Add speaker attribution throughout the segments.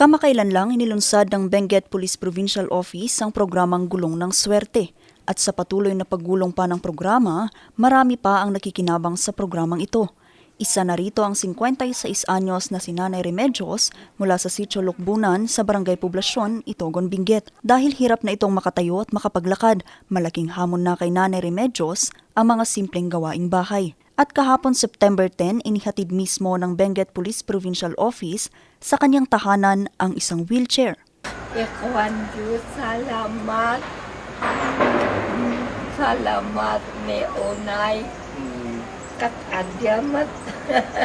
Speaker 1: Kamakailan lang inilunsad ng Benguet Police Provincial Office ang programang Gulong ng Swerte. At sa patuloy na paggulong pa ng programa, marami pa ang nakikinabang sa programang ito. Isa na rito ang 56 anyos na si Nanay Remedios mula sa Sitio Lukbunan sa Barangay Poblasyon, Itogon, Benguet. Dahil hirap na itong makatayo at makapaglakad, malaking hamon na kay Nanay Remedios ang mga simpleng gawaing bahay. At kahapon September 10, inihatid mismo ng Benguet Police Provincial Office sa kanyang tahanan ang isang wheelchair.
Speaker 2: Ikawan Diyos, salamat. Salamat ni Unay. Kat adyamat.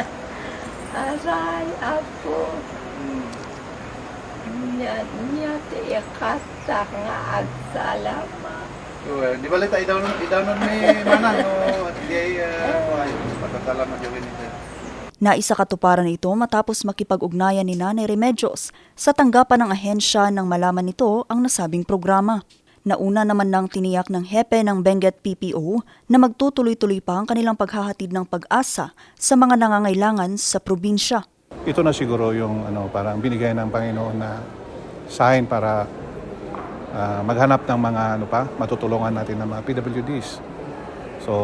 Speaker 2: Aray ako. Nya nya ti ikasta nga agsalamat.
Speaker 3: So, eh, di ba lita i-download i-download ni Manang no di ay uh, ay pasasalamat yung ganito.
Speaker 1: Naisa katuparan ito matapos makipag-ugnayan ni Nanay Remedios sa tanggapan ng ahensya nang malaman nito ang nasabing programa. Nauna naman nang tiniyak ng hepe ng Benguet PPO na magtutuloy-tuloy pa ang kanilang paghahatid ng pag-asa sa mga nangangailangan sa probinsya.
Speaker 4: ito na siguro yung ano parang binigay ng Panginoon na sign para ah, maghanap ng mga ano pa matutulungan natin ng mga PWDs. So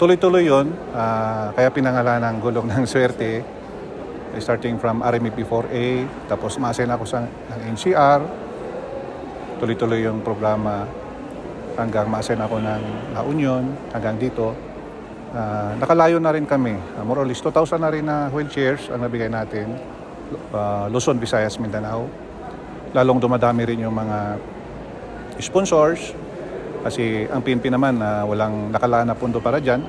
Speaker 4: tuloy-tuloy 'yon ah, kaya pinangalan ng gulong ng swerte eh, starting from RMP 4A tapos ma-assign ako sa ng NCR tuloy-tuloy yung programa hanggang ma-assign ako ng La Union hanggang dito Ah, nakalayo na rin kami. Ah, more or less 2,000 na rin na wheelchairs ang nabigay natin. Ah, Luzon, Visayas, Mindanao. Lalong dumadami rin yung mga sponsors kasi ang PNP naman na walang nakalaan na pundo para dyan.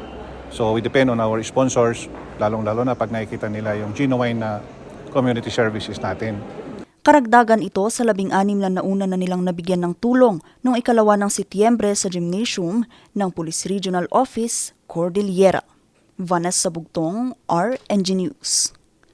Speaker 4: So we depend on our sponsors, lalong-lalo na pag nakikita nila yung genuine na community services natin.
Speaker 1: Karagdagan ito sa labing-anim na nauna na nilang nabigyan ng tulong noong ikalawa ng Setyembre sa gymnasium ng Police Regional Office, Cordillera. Vanessa Bugtong, RNG News.